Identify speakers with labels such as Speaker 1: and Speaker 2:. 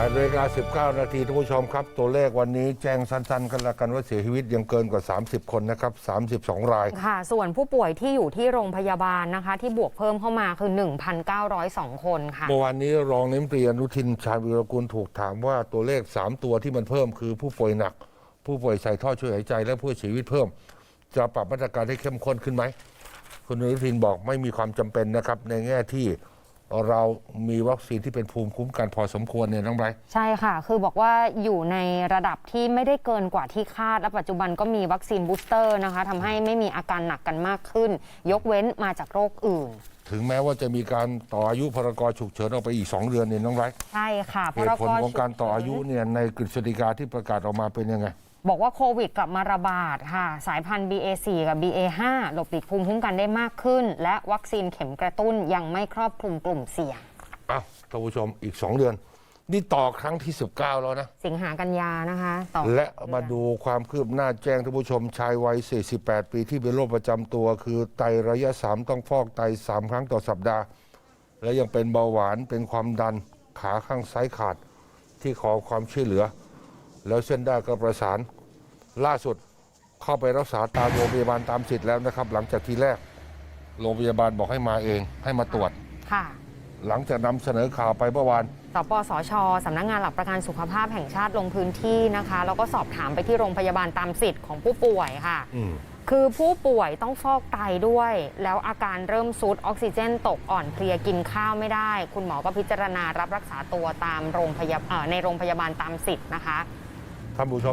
Speaker 1: 8นาฬิกา19 นาทีท่านผู้ชมครับ ตัวเลขวันนี้แจ้งสั้นๆ กันละกันว่าเสียชีวิตยังเกินกว่า 30 คนนะครับ 32 ราย
Speaker 2: ค่ะ ส่วนผู้ป่วยที่อยู่ที่โรงพยาบาลนะคะ ที่บวกเพิ่มเข้ามาคือ 1,902 คนค่ะ
Speaker 1: เมื่อวานนี้รองนายกรัฐมนตรีอนุทินชาญวิรกุลถูกถามว่าตัวเลข 3 ตัวที่มันเพิ่มคือผู้ป่วยหนัก ผู้ป่วยใส่ท่อช่วยหายใจและผู้เสียชีวิตเพิ่ม จะปรับมาตรการให้เข้มข้นขึ้นไหมคุณอนุทินบอกไม่มีความจำเป็นนะครับในแง่ที่ เรามีวัคซีนที่เป็นภูมิคุ้มกันพอสมควรเนี่ยน้องไบรท์
Speaker 2: ใช่ค่ะ คือบอกว่าอยู่ในระดับที่ไม่ได้เกินกว่าที่คาด และปัจจุบันก็มีวัคซีนบูสเตอร์นะคะทำให้ไม่มีอาการหนักกันมากขึ้น ยกเว้นมาจากโรคอื่น
Speaker 1: ถึงแม้ว่าจะมีการต่ออายุพรกฉุกเฉินออกไปอีก 2 เดือนเนี่ยน้องไบรท์
Speaker 2: ใช่ค่ะ
Speaker 1: เหตุผลของการต่ออายุเนี่ยในกฤษฎีกาที่ประกาศออกมาเป็นยังไง
Speaker 2: บอกว่าโควิดกลับมาระบาดค่ะ สายพันธุ์ BA4 กับ BA5 หลบหลีกภูมิคุ้มกันได้มากขึ้น และวัคซีนเข็มกระตุ้นยังไม่ครอบคลุมกลุ่มเสี่ยง
Speaker 1: อ้าวท่านผู้ชมอีก 2 เดือน นี่ต่อครั้งที่ 19 แล้วนะ
Speaker 2: สิงหากันยานะคะต่อ
Speaker 1: และมาดูความคืบหน้าแจ้งท่านผู้ชมชายวัย 48 ปีที่เป็นโรคประจำตัว คือไตระยะ 3 ต้องฟอกไต 3 ครั้งต่อสัปดาห์ และยังเป็นเบาหวานเป็นความดันขาข้างซ้ายขาดที่ขอความช่วยเหลือ แล้วเส้นได้ก็ประสาน ล่าสุดเข้าไปรักษาตามโรงพยาบาลตามสิทธิ์แล้วนะครับ หลังจากทีแรก โรงพยาบาลบอกให้มาเอง ให้มาตรวจ
Speaker 2: ค่ะ
Speaker 1: หลังจากนำเสนอข่าวไปเมื่อวาน
Speaker 2: สปสชสำนักงานหลักประกันสุขภาพแห่งชาติลงพื้นที่นะคะ แล้วก็สอบถามไปที่โรงพยาบาลตามสิทธิ์ของผู้ป่วยค่ะ
Speaker 1: อืม
Speaker 2: คือผู้ป่วยต้องฟอกไตด้วย แล้วอาการเริ่มซุดออกซิเจนตกอ่อนเพลียกินข้าวไม่ได้ คุณหมอก็พิจารณารับรักษาตัวตามโรงพยาบาลในโรงพยาบาลตามสิทธิ์นะคะ
Speaker 1: ท่านผู้ชม